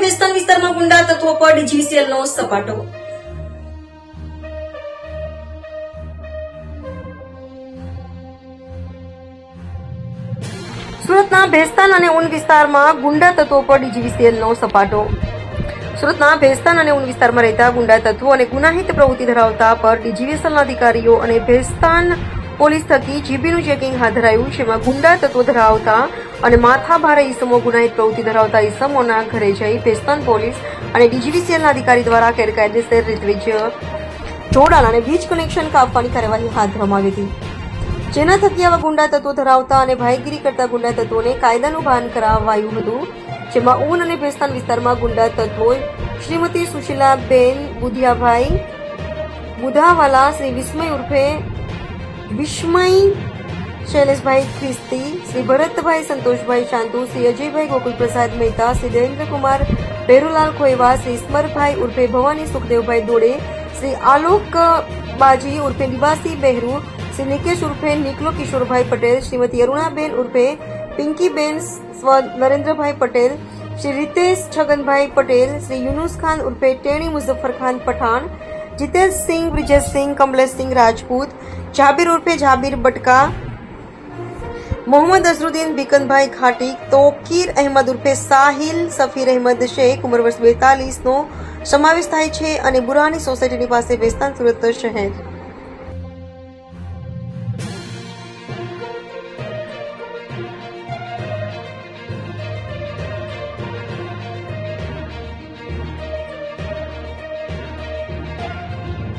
ભેસ્તાન વિસ્તારમાં ગુંડા તત્વો પર ડીજીવીસીએલનો સપાટો. સુરતના ભેસ્તાન અને ઉન વિસ્તારમાં ગુંડા તત્વો પર ડીજીવીસીએલનો સપાટો. સુરતના ભેસ્તાન અને ઉન વિસ્તારમાં રહેતા ગુંડા તત્વો અને ગુનાહિત પ્રવૃત્તિ ધરાવતા પર ડીજીવીએસએલના અધિકારીઓ અને ભેસ્તાન પોલીસ થકી જીબીનું ચેકિંગ હાથ ધરાયું, જેમાં ગુંડા તત્વો ધરાવતા અને માથા ભારે ઈસમો ગુનાહિત પ્રવૃત્તિ ધરાવતા ઈસમોના ઘરે જઈ ભેસ્તાન પોલીસ અને ડીજીવીસીએલના અધિકારી દ્વારા ગેરકાયદેસર રીતવીજ જોડાણ અને વીજ કનેક્શન કાપવાની કાર્યવાહી હાથ ધરવામાં આવી હતી. જેના થકી આવા ગુંડા તત્વો ધરાવતા અને ભાઈગીરી કરતા ગુંડા તત્વોને કાયદાનું ભાન કરાવાયું હતું, જેમાં ઊન અને ભેસ્તાન વિસ્તારમાં ગુંડા તત્વો શ્રીમતી સુશીલાબેન બુધિયાભાઈ બુધાવાલા શ્રી વિસ્મય ઉર્ફે વિસ્મય શૈલેષભાઈ ખ્રિસ્તી, શ્રી ભરતભાઈ સંતોષભાઈ શાંતુ, શ્રી અજયભાઈ ગોકુલપ્રસાદ મહેતા, શ્રી દેવેન્દ્રકુમાર ભેરુલાલ ખોઈવા શ્રી સ્મરભાઈ ઉર્ફે ભવાની સુખદેવભાઈ દોડે, શ્રી આલોક બાજી ઉર્ફે નિવાસી બહેરુ, શ્રી નિકેશ ઉર્ફે નિકલો કિશોરભાઈ પટેલ, શ્રીમતી અરુણાબેન ઉર્ફે પિંકીબેન સ્વ નરેન્દ્રભાઈ પટેલ, શ્રી રીતેશ છગનભાઈ પટેલ, શ્રી યુનુસ ખાન ઉર્ફે ટેણી મુઝફ્ફર ખાન પઠાણ જીતેશસિંહ કમલેશ કમલેશસિંહ રાજપૂત જાબીર ઉર્ફે જાબીર બટકા. મોહમ્મદ અઝરુદ્દીન બિકનભાઈ ખાટી તોકીર અહેમદ ઉર્ફે સાહિલ, સફીર અહેમદ શેખ, ઉંમર વર્ષ બેતાલીસનો સમાવેશ થાય છે અને બુરાની સોસાયટીની પાસે વેસ્તાન સુરત શહેર.